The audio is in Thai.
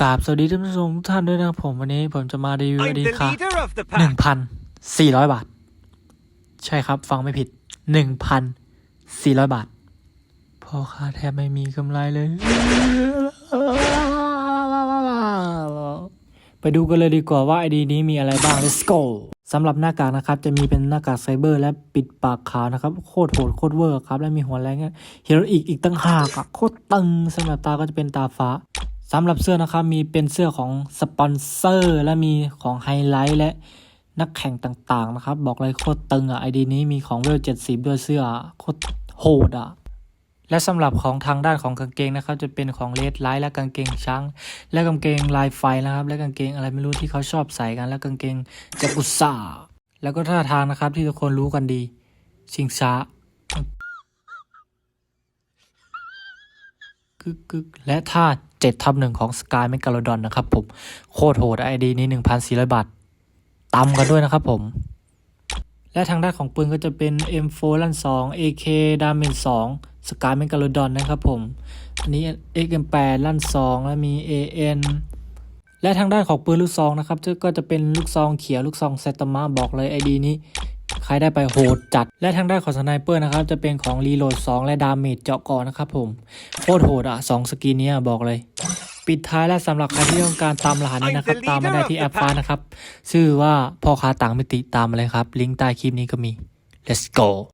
กราบสวัสดีท่านผู้ชมทุกท่านด้วยนะครับผมวันนี้ผมจะมารีวิว I'm ดี the ค่ะ leader of the หนึ่ง pack. พันสี่ร้อยบาท ใช่ครับฟังไม่ผิดหนึ่งพันสี่ร้อยบาทพ่อค้าแทบไม่มีกำไรเลย ไปดูกันเลยดีกว่าว่าไอดีนี้มีอะไรบ้าง let's go สำหรับหน้ากากนะครับ จะมีเป็นหน้ากากไซเบอร์และปิดปากขาวนะครับ โคตรโหดโคตรเวอร์ครับ และมีหัวแรงฮีโร่อีกอีกตั้งหากอะโคตรตึงสำหรับตาก็จะเป็นตาฟ้า สำหรับเสื้อนะครับมีเป็นเสื้อของสปอนเซอร์และมีของไฮไลท์และนักแข่งต่างๆนะครับ บอกเลยโคตรตึงอะไอดีนี้มีของเวลเจ็ดสิบด้วยเสื้อโคตรโหดอะและสำหรับของทางด้านของกางเกงนะครับ จะเป็นของเลดไลท์และกางเกงช้าง และกางเกงลายไฟนะครับ และกางเกงอะไรไม่รู้ที่เขาชอบใส่กัน และกางเกงจากุซ่าแล้วก็ท่าทางนะครับที่ทุกคนรู้กันดี ชิงช้ากึกกึกและท่า 7ทับหนึ่งของสกายเมกาโลดอนนะครับผม โคตรโหดไอดีนี้1,400 บาทตำกันด้วยนะครับผม และทางด้านของปืนก็จะเป็น M4 ลั่น2 AK ดาเมจ2สกายเมกาโลดอนนะครับผม อันนี้ XM8 ลั่น2 และมี AN และทางด้านของปืนลูกซองนะครับก็จะเป็นลูกซองเขียวลูกซองเซตามะบอกเลยไอดีนี้ ใครได้ไปโหดจัด และทางด้านของสไนเปอร์นะครับ จะเป็นของรีโหลด 2 และดาเมจเจาะก่อนนะครับผม โคตรโหดอะ2สกินเนี้ยบอกเลย ปิดท้ายและสำหรับใครที่ต้องการตามรหัสนี้นะครับ ตามมาได้ที่แอปฟ้านะครับ ชื่อว่าพ่อค้าต่างมิติตามมาเลยครับ ลิงก์ใต้คลิปนี้ก็มี let's go